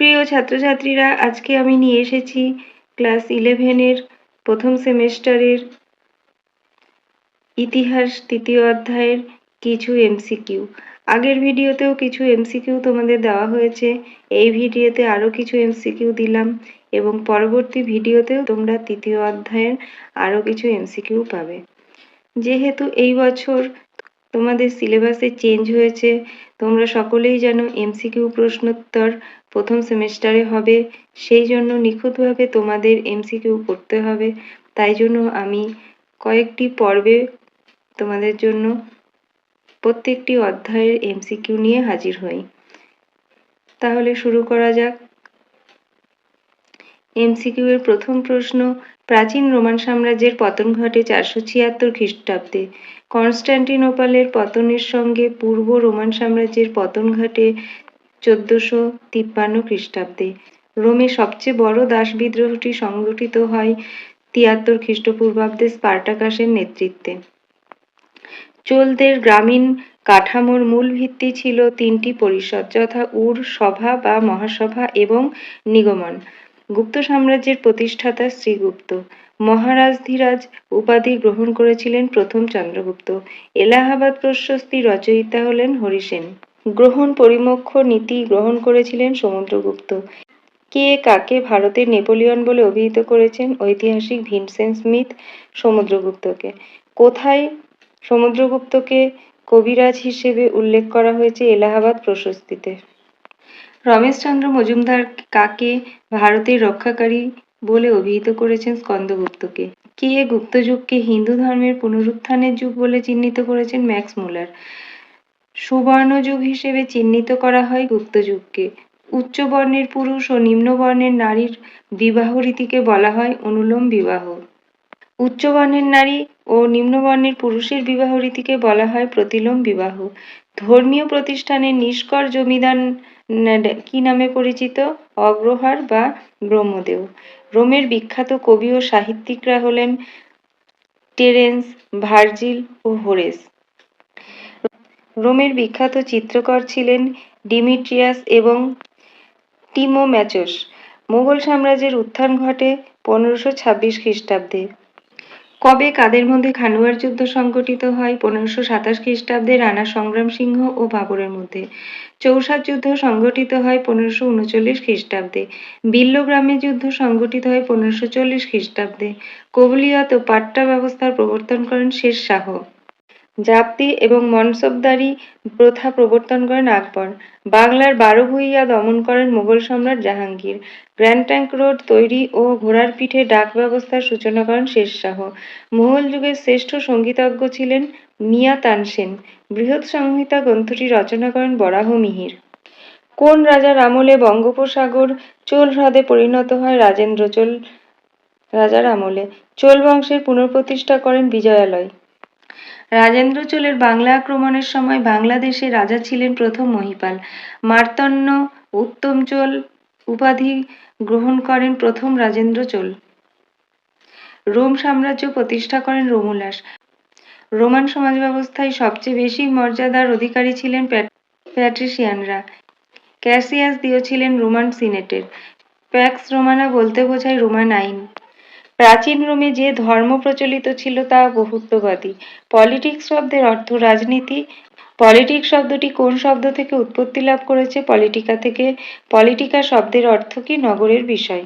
প্রিয় ছাত্রছাত্রীরা, আজকে আমি নিয়ে এসেছি ক্লাস ইলেভেনের প্রথম সেমেস্টারের ইতিহাস তৃতীয় অধ্যায়ের কিছু এমসিকিউ। আগের ভিডিওতেও কিছু এমসিকিউ তোমাদের দেওয়া হয়েছে। এই ভিডিওতে আরও কিছু এমসিকিউ দিলাম এবং পরবর্তী ভিডিওতেও তোমরা তৃতীয় অধ্যায়ের আরও কিছু এমসিকিউ পাবে। যেহেতু এই বছর তোমাদের সিলেবাসে চেঞ্জ হয়েছে, তোমরা সকলেই জানো এমসিকিউ প্রশ্নোত্তর প্রথম সেমেস্টারে হবে, সেই জন্য নিখুঁতভাবে তোমাদের এমসিকিউ করতে হবে। তাই জন্য আমি কয়েকটি পর্বে তোমাদের জন্য প্রত্যেকটি অধ্যায়ের এমসিকিউ নিয়ে হাজির হই। তাহলে শুরু করা যাক। এমসিকিউ এর প্রথম প্রশ্ন, প্রাচীন রোমান সাম্রাজ্যের পতন ঘটে চারশো ছিয়াত্তর খ্রিস্টাব্দে। কনস্ট্যান্টিনোপলের পতনের সঙ্গে পূর্ব রোমান সাম্রাজ্যের পতন ঘটে চোদ্দশো তিপ্পান্ন খ্রিস্টাব্দে। রোমে সবচেয়ে বড় দাস বিদ্রোহটি সংগঠিত হয় তিয়াত্তর খ্রিস্টপূর্বাব্দে স্পার্টাকাসের নেতৃত্বে। চোলদের গ্রামীণ কাঠামোর মূল ভিত্তি ছিল তিনটি পরিষদ যথা উর, সভা বা মহাসভা এবং নিগমন। গুপ্ত সাম্রাজ্যের প্রতিষ্ঠাতা শ্রীগুপ্ত। মহারাজধীরাজ উপাধি গ্রহণ করেছিলেন প্রথম চন্দ্রগুপ্ত। এলাহাবাদ প্রশস্তি রচয়িতা হলেন হরিসেন। গ্রহণ পরিমোক্ষ নীতি গ্রহণ করেছিলেন সমুদ্রগুপ্ত। কে কাকে ভারতের নেপোলিয়ন বলে অভিহিত করেছেন ঐতিহাসিক ভিনসেন্ট স্মিথ সমুদ্রগুপ্তকে? কোথায় সমুদ্রগুপ্তকে কবিরাজ হিসেবে উল্লেখ করা হয়েছে এলাহাবাদ প্রশস্তিতে? রমেশচন্দ্র মজুমদার কাকে ভারতের রক্ষাকারী বলে অভিহিত করেছেন স্কন্দগুপ্তকে? কে গুপ্ত যুগকে হিন্দু ধর্মের পুনরুত্থানের যুগ বলে চিহ্নিত করেছেন ম্যাক্স মুলার? সুবর্ণ যুগ হিসেবে চিহ্নিত করা হয় গুপ্ত যুগকে উচ্চ বর্ণের পুরুষ ও নিম্ন বর্ণের নারীর বিবাহ রীতিকে বলা হয় অনুলোম বিবাহ। উচ্চ বর্ণের নারী ও নিম্ন বর্ণের পুরুষের বিবাহ রীতিকে বলা হয় প্রতিলোম বিবাহ। ধর্মীয় প্রতিষ্ঠানের নিষ্কর জমিদার কি নামে পরিচিত? অগ্রহার বা ব্রহ্মদেব রোমের বিখ্যাত কবি ও সাহিত্যিকরা হলেন টেরেন্স, ভার্জিল ও হোরেস। রোমের বিখ্যাত চিত্রকর ছিলেন ডিমিট্রিয়াস এবং টিমোম্যাচোস। মুঘল সাম্রাজ্যের উত্থান ঘটে পনেরোশো ছাব্বিশ খ্রিস্টাব্দে। কবে কাদের মধ্যে খানুয়ার যুদ্ধ সংঘটিত হয় পনেরোশো সাতাশ খ্রিস্টাব্দে রানা সংগ্রাম সিংহ ও বাবরের মধ্যে। চৌসার যুদ্ধ সংঘটিত হয় পনেরোশো উনচল্লিশ খ্রিস্টাব্দে। বিল্লগ্রামের যুদ্ধ সংঘটিত হয় পনেরোশো চল্লিশ খ্রিস্টাব্দে। কবুলিয়ত ও পাট্টা ব্যবস্থার প্রবর্তন করেন শের শাহ। জাপ্তি এবং মনসবদারি প্রথা প্রবর্তন করেন আকবর। বাংলার বারো ভূঁইয়া দমন করেন মুঘল সম্রাট জাহাঙ্গীর। গ্র্যান্ড ট্যাঙ্ক রোড তৈরি ও ঘোড়ার পিঠে ডাক ব্যবস্থার সূচনা করেন শেরশাহ মুঘল যুগের শ্রেষ্ঠ সঙ্গীতজ্ঞ ছিলেন মিয়া তানসেন বৃহৎ সংহিতা গ্রন্থটি রচনা করেন বরাহ মিহির। কোন রাজার আমলে বঙ্গোপসাগর চোল হ্রদে পরিণত হয় রাজেন্দ্র চোল, রাজার আমলে? চোল বংশের পুনঃপ্রতিষ্ঠা করেন বিজয়ালয়। রাজেন্দ্র চোলের বাংলা আক্রমণের সময় বাংলাদেশে রাজা ছিলেন প্রথম মহিপাল। মার্তণ্য উত্তম চোল উপাধি গ্রহণ করেন প্রথম রাজেন্দ্র চোল। রোম সাম্রাজ্য প্রতিষ্ঠা করেন রোমুলাস। রোমান সমাজ ব্যবস্থায় সবচেয়ে বেশি মর্যাদার অধিকারী ছিলেন প্যাট্রিসিয়ানরা ক্যাসিয়াস দিয়েছিলেন রোমান সিনেটের। প্যাক্স রোমানা বলতে বোঝায় রোমান আইন। প্রাচীন রোমে যে ধর্ম প্রচলিত ছিল তা বহুত্ববাদী। পলিটিক্স শব্দের অর্থ রাজনীতি। পলিটিক্স শব্দটি কোন শব্দ থেকে উৎপত্তি লাভ করেছে? পলিটিকা থেকে। পলিটিকা শব্দের অর্থ কি? নগরের বিষয়।